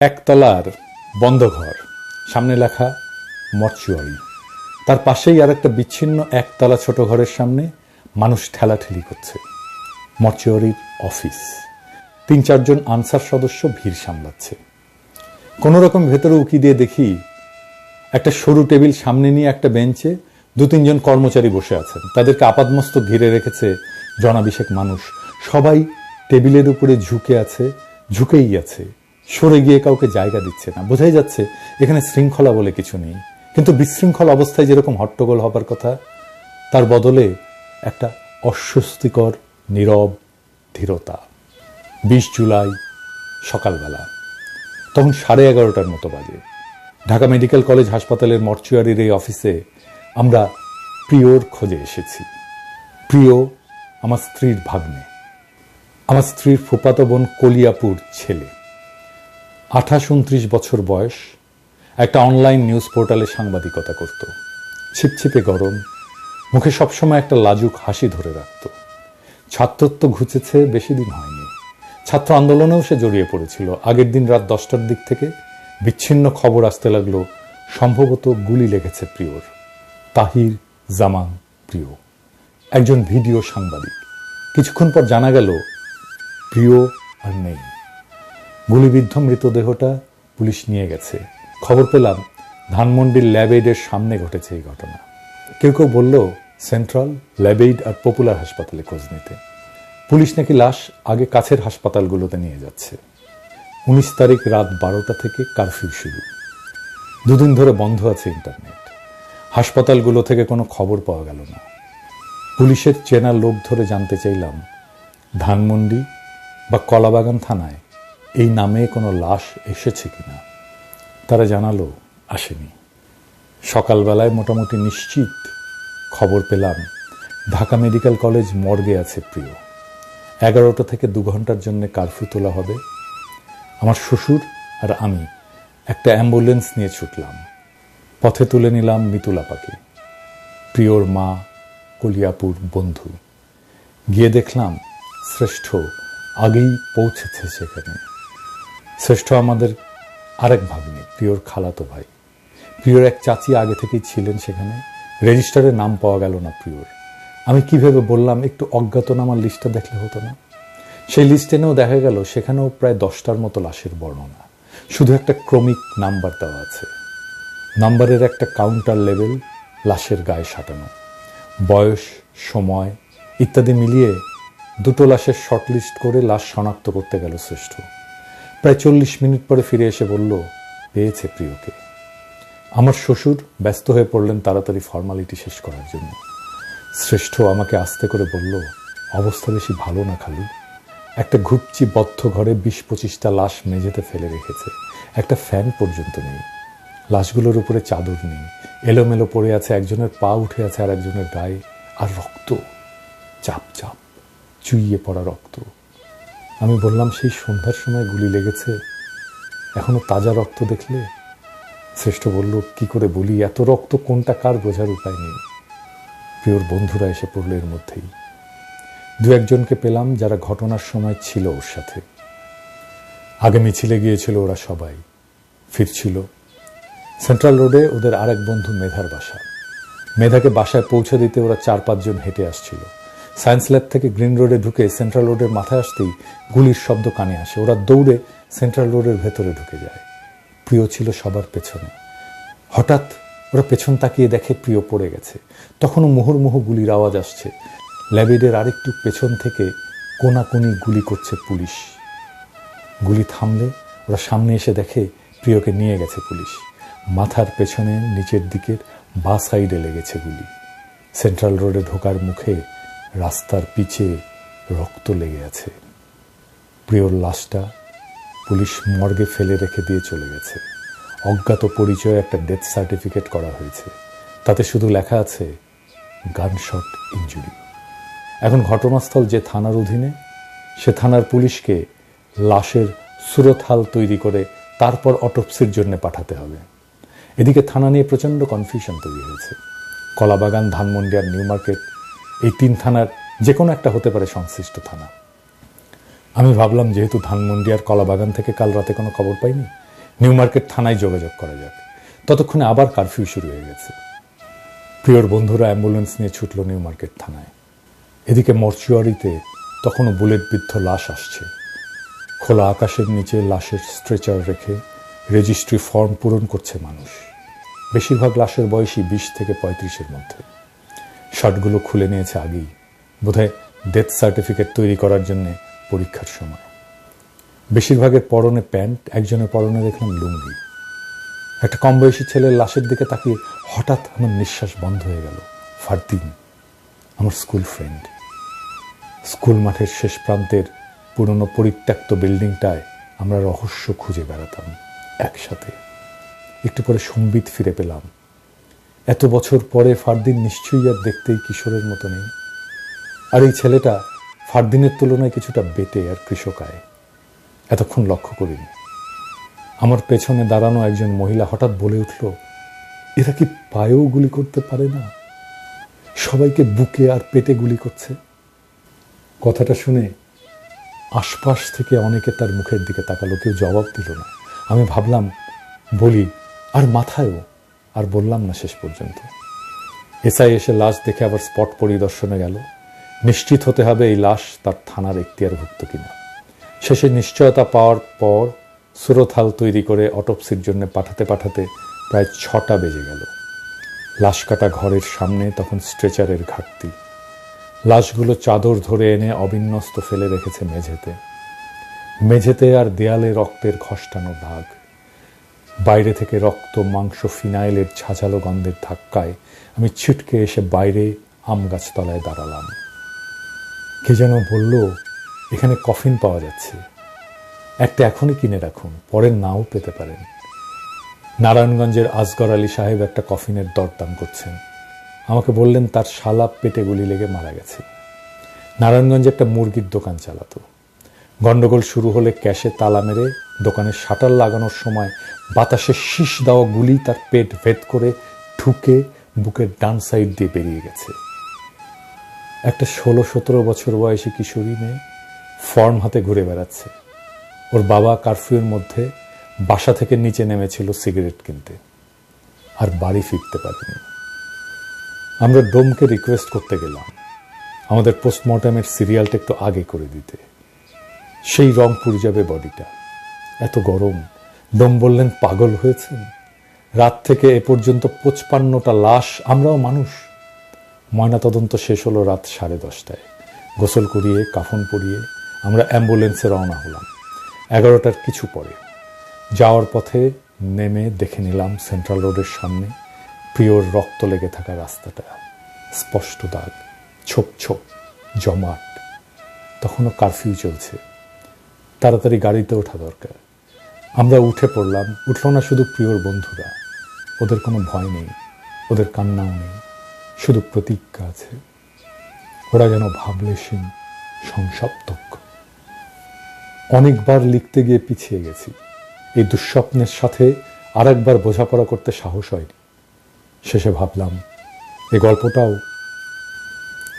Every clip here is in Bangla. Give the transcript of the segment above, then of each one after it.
একতলার বন্ধ ঘর সামনে লেখা মর্চুয়ারি। তার পাশেই আর একটা বিচ্ছিন্ন একতলা ছোট ঘরের সামনে মানুষ ঠেলাঠেলি করছে। মর্চুয়ারির অফিস। তিন চারজন আনসার সদস্য ভিড় সামলাচ্ছে। কোনো রকম ভেতরে উকি দিয়ে দেখি একটা সরু টেবিল সামনে নিয়ে একটা বেঞ্চে দু তিনজন কর্মচারী বসে আছেন। তাদেরকে আপাদমস্তক ঘিরে রেখেছে জনাবিশেক মানুষ। সবাই টেবিলের উপরে ঝুঁকে আছে, ঝুঁকেই আছে। সরে গিয়ে কাউকে জায়গা দিচ্ছে না। বোঝাই যাচ্ছে এখানে শৃঙ্খলা বলে কিছু নেই। কিন্তু বিশৃঙ্খল অবস্থায় যেরকম হট্টগোল হবার কথা, তার বদলে একটা অস্বস্তিকর, নীরব ধীরতা। বিশ জুলাই সকালবেলা, তখন সাড়ে এগারোটার মতো বাজে। ঢাকা মেডিকেল কলেজ হাসপাতালের মর্চুয়ারির এই অফিসে আমরা প্রিয়র খোঁজে এসেছি। প্রিয় আমার স্ত্রীর ভাগ্নে, আমার স্ত্রীর ফুপাতো বোন কলিয়াপুর ছেলে। আঠাশ উনত্রিশ বছর বয়স, একটা অনলাইন নিউজ পোর্টালে সাংবাদিকতা করত। ছিপছিপে গরম, মুখে সবসময় একটা লাজুক হাসি ধরে রাখত। ছাত্রত্ব ঘুচেছে বেশি দিন হয়নি। ছাত্র আন্দোলনেও সে জড়িয়ে পড়েছিল। আগের দিন রাত দশটার দিক থেকে বিচ্ছিন্ন খবর আসতে লাগল, সম্ভবত গুলি লেগেছে প্রিয়র। তাহির জামান প্রিয়। একজন ভিডিও সাংবাদিক। কিছুক্ষণ পর জানা গেল, প্রিয় আর নেই। গুলিবিদ্ধ মৃতদেহটা পুলিশ নিয়ে গেছে। খবর পেলাম, ধানমন্ডির ল্যাবেইডের সামনে ঘটেছে এই ঘটনা। কেউ কেউ বলল, সেন্ট্রাল, ল্যাবেইড আর পপুলার হাসপাতালে খোঁজ নিতে। পুলিশ নাকি লাশ আগে কাছের হাসপাতালগুলোতে নিয়ে যাচ্ছে। উনিশ তারিখ রাত বারোটা থেকে কারফিউ শুরু। দুদিন ধরে বন্ধ আছে ইন্টারনেট। হাসপাতালগুলো থেকে কোনো খবর পাওয়া গেল না। পুলিশের চেনা লোক ধরে জানতে চাইলাম, ধানমন্ডি বা কলাবাগান থানায় এই নামে কোনো লাশ এসেছে কিনা? তারা জানালো, আসেনি। সকালবেলায় মোটামুটি নিশ্চিত খবর পেলাম, ঢাকা মেডিকেল কলেজ মর্গে আছে প্রিয়। এগারোটা থেকে দু ঘণ্টার জন্য কারফিউ তোলা হবে। আমার শ্বশুর আর আমি একটা অ্যাম্বুলেন্স নিয়ে ছুটলাম। পথে তুলে নিলাম মিতুলাপাকে প্রিয়র মা, কলিয়াপুর বন্ধু। গিয়ে দেখলাম শ্রেষ্ঠ আগেই পৌঁছেছে সেখানে। শ্রেষ্ঠ আমাদের আরেক ভাগ্নে, প্রিয়র খালাতো ভাই। প্রিয়র এক চাচি আগে থেকেই ছিলেন সেখানে। রেজিস্টারে নাম পাওয়া গেল না প্রিয়র। আমি কীভাবে বললাম, একটু অজ্ঞাতনামার লিস্টটা দেখলে হতো না? সেই লিস্ট এনেও দেখা গেল, সেখানেও প্রায় দশটার মতো লাশের বর্ণনা। শুধু একটা ক্রমিক নাম্বার দেওয়া আছে। নাম্বারের একটা কাউন্টার লেভেল লাশের গায়ে সাঁটানো। বয়স, সময়, ইত্যাদি মিলিয়ে দুটো লাশের শর্টলিস্ট করে লাশ শনাক্ত করতে গেল শ্রেষ্ঠ। প্রায় চল্লিশ মিনিট পরে ফিরে এসে বলল, পেয়েছে প্রিয়কে। আমার শ্বশুর ব্যস্ত হয়ে পড়লেন তাড়াতাড়ি ফর্মালিটি শেষ করার জন্য। শ্রেষ্ঠ আমাকে আস্তে করে বলল, অবস্থা বেশি ভালো না খালু। একটা ঘুপচি বদ্ধ ঘরে বিশ পঁচিশটা লাশ মেঝেতে ফেলে রেখেছে। একটা ফ্যান পর্যন্ত নেই। লাশগুলোর উপরে চাদর নেই। এলোমেলো পড়ে আছে একজনের পা উঠে আছে আর একজনের গায়ে। আর রক্ত, চাপ চাপ, চুইয়ে পড়া রক্ত। আমি বললাম, সেই সন্ধ্যার সময় গুলি লেগেছে, এখনও তাজা রক্ত দেখলে? শ্রেষ্ঠ বলল, কি করে বলি, এত রক্ত কোনটা, কার বোঝার উপায় নেই? প্রিয়র বন্ধুরা এসে পড়ল এর মধ্যেই। দু একজনকে পেলাম যারা ঘটনার সময় ছিল ওর সাথে। আগে মিছিলে গিয়েছিল ওরা সবাই। ফিরছিল। সেন্ট্রাল রোডে ওদের আরেক বন্ধু মেধার বাসা। মেধাকে বাসায় পৌঁছে দিতে ওরা চার পাঁচজন হেঁটে আসছিল। সায়েন্স ল্যাব থেকে গ্রিন রোডে ঢুকে সেন্ট্রাল রোডের মাথায় আসতেই গুলির শব্দ কানে আসে। ওরা দৌড়ে সেন্ট্রাল রোডের ভেতরে ঢুকে যায়। প্রিয় ছিল সবার পেছনে। হঠাৎ ওরা পেছন তাকিয়ে দেখে প্রিয় পড়ে গেছে। তখনও মুহুর্মুহু গুলির আওয়াজ আসছে। ল্যাবেডের আরেকটু পেছন থেকে কোনাকুনি গুলি করছে পুলিশ। গুলি থামলে ওরা সামনে এসে দেখে প্রিয়কে নিয়ে গেছে পুলিশ। মাথার পেছনে নিচের দিকের বা সাইডে লেগেছে গুলি। সেন্ট্রাল রোডে ঢোকার মুখে রাস্তার পিছে রক্ত লেগে আছে। প্রিয়র লাশটা পুলিশ মর্গে ফেলে রেখে দিয়ে চলে গেছে। অজ্ঞাত পরিচয়ে একটা ডেথ সার্টিফিকেট করা হয়েছে। তাতে শুধু লেখা আছে গানশট ইঞ্জুরি এখন ঘটনাস্থল যে থানার অধীনে, সে থানার পুলিশকে লাশের সুরতহাল তৈরি করে তারপর অটোপসির জন্য পাঠাতে হবে। এদিকে থানা নিয়ে প্রচণ্ড কনফিউশন তৈরি হয়েছে। কলাবাগান, ধানমন্ডি আর নিউ মার্কেট এই তিন থানার যে কোনো একটা হতে পারে সংশ্লিষ্ট থানা। আমি ভাবলাম, যেহেতু ধানমন্ডি আর কলাবাগান থেকে কাল রাতে কোনো খবর পাইনি, নিউ মার্কেট থানায় যোগাযোগ করা যাক। ততক্ষণে আবার কারফিউ শুরু হয়ে গেছে। প্রিয়র বন্ধুরা অ্যাম্বুলেন্স নিয়ে ছুটল নিউ মার্কেট থানায়। এদিকে মর্চুয়ারিতে তখনও বুলেট বিদ্ধ লাশ আসছে। খোলা আকাশের নিচে লাশের স্ট্রেচার রেখে রেজিস্ট্রি ফর্ম পূরণ করছে মানুষ। বেশিরভাগ লাশের বয়সী বিশ থেকে পঁয়ত্রিশের মধ্যে। শার্টগুলো খুলে নিয়েছে আগেই। বোধহয় ডেথ সার্টিফিকেট তৈরি করার জন্য পরীক্ষার সময়। বেশিরভাগের পরনে প্যান্ট, একজনের পরনে দেখলাম লুঙ্গি। একটা কম বয়সী ছেলের লাশের দিকে তাকিয়ে হঠাৎ আমার নিঃশ্বাস বন্ধ হয়ে গেল। ফারদিন, আমার স্কুল ফ্রেন্ড। স্কুল মাঠের শেষ প্রান্তের পুরনো পরিত্যক্ত বিল্ডিংটায় আমরা রহস্য খুঁজে বেড়াতাম একসাথে। একটু পরে সম্বিত ফিরে পেলাম। এত বছর পরে ফারদিন নিশ্চয়ই আর দেখতেই কিশোরের মতো নেই। আর এই ছেলেটা ফারদিনের তুলনায় কিছুটা বেটে আর কৃষকায় এতক্ষণ লক্ষ্য করিনি। আমার পেছনে দাঁড়ানো একজন মহিলা হঠাৎ বলে উঠল, এরা কি পায়েও গুলি করতে পারে না? সবাইকে বুকে আর পেটে গুলি করছে? কথাটা শুনে আশপাশ থেকে অনেকে তার মুখের দিকে তাকালো, কেউ জবাব দিল না। আমি ভাবলাম, বলি, আর মাথায়ও? আর বললাম না শেষ পর্যন্ত। এসআই এসে লাশ দেখে আবার স্পট পরিদর্শনে গেল। নিশ্চিত হতে হবে এই লাশ তার থানার এখতিয়ারভুক্ত কিনা। শেষে নিশ্চয়তা পাওয়ার পর সুরথাল তৈরি করে অটোপসির জন্য পাঠাতে পাঠাতে প্রায় ছটা বেজে গেল। লাশ কাটা ঘরের সামনে তখন স্ট্রেচারের ঘাটতি। লাশগুলো চাদর ধরে এনে অবিন্যস্ত ফেলে রেখেছে মেঝেতে। মেঝেতে আর দেয়ালে রক্তের খসটানো দাগ। বাইরে থেকে রক্ত, মাংস, ফিনাইলের ঝাঁঝালো গন্ধের ধাক্কায় আমি ছিটকে এসে বাইরে আম গাছতলায় দাঁড়ালাম। কে যেন বলল, এখানে কফিন পাওয়া যাচ্ছে। একটা এখনই কিনে রাখুন, পরে নাও পেতে পারেন। নারায়ণগঞ্জের আসগর আলী সাহেব একটা কফিনের দরদাম করছেন। আমাকে বললেন, তার শালা পেটে গুলি লেগে মারা গেছে। নারায়ণগঞ্জে একটা মুরগির দোকান চালাতো। গন্ডগোল শুরু হলে ক্যাশে তালা মেরে দোকানের শাটার লাগানোর সময় বাতাসে শীষ দেওয়া গুলি তার পেট ভেদ করে ঠুকে বুকের ডান সাইড দিয়ে বেরিয়ে গেছে। একটা ষোলো সতেরো বছর বয়সী কিশোরী মেয়ে ফর্ম হাতে ঘুরে বেড়াচ্ছে। ওর বাবা কারফিউর মধ্যে বাসা থেকে নিচে নেমেছিল সিগারেট কিনতে। আর বাড়ি ফিরতে পারেনি। আমরা ডোমকে রিকোয়েস্ট করতে গেলাম। আমাদের পোস্টমর্টমের সিরিয়ালটা একটু আগে করে দিতে। সেই রংপুর যাবে বডিটা। এত গরম। ডোম বললেন, পাগল হয়েছেন। রাত থেকে এ পর্যন্ত পঁচপান্নটা লাশ, আমরাও মানুষ। ময়নাতদন্ত শেষ হলো রাত সাড়ে দশটায়। গোসল করিয়ে, কাফন পরিয়ে আমরা অ্যাম্বুলেন্সে রওনা হলাম। এগারোটার কিছু পরে। যাওয়ার পথে নেমে দেখে নিলাম সেন্ট্রাল রোডের সামনে প্রিয়র রক্ত লেগে থাকা রাস্তাটা। স্পষ্ট দাগ, ছোপ ছোপ, জমাট। তখনও কারফিউ চলছে। তাড়াতাড়ি গাড়িতে ওঠা দরকার। আমরা উঠে পড়লাম, উঠল না শুধু প্রিয়র বন্ধুরা। ওদের কোনো ভয় নেই, ওদের কান্নাও নেই, শুধু প্রতিজ্ঞা আছে। ওরা যেন ভাবলেশীন সংসপ্তক অনেকবার লিখতে গিয়ে পিছিয়ে গেছি। এই দুঃস্বপ্নের সাথে আরেকবার বোঝাপড়া করতে সাহস হয়নি। শেষে ভাবলাম এই গল্পটাও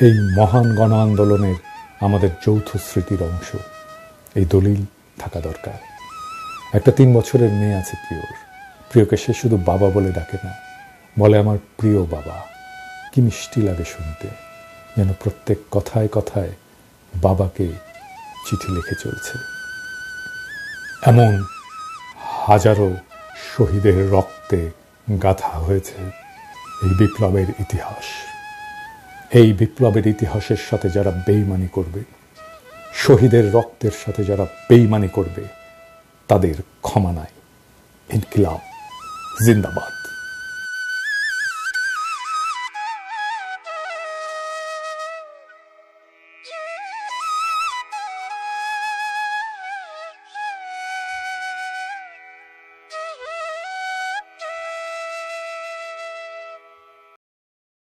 এই মহান গণ আন্দোলনের আমাদের যৌথ স্মৃতির অংশ। এই দলিল থাকা দরকার। একটা তিন বছরের মেয়ে আছে প্রিয়র প্রিয়কে সে শুধু বাবা বলে ডাকে না, বলে আমার প্রিয় বাবা। কি মিষ্টি লাগে শুনতে, যেন প্রত্যেক কথায় কথায় বাবাকে চিঠি লিখে চলছে। এমন হাজারো শহীদের রক্তে গাথা হয়েছে এই বিপ্লবের ইতিহাস। এই বিপ্লবের ইতিহাসের সাথে যারা বেইমানি করবে শহীদের রক্তের সাথে যারা বেইমানি করবে তাদের ক্ষমা নাই। ইনকিলাব জিন্দাবাদ।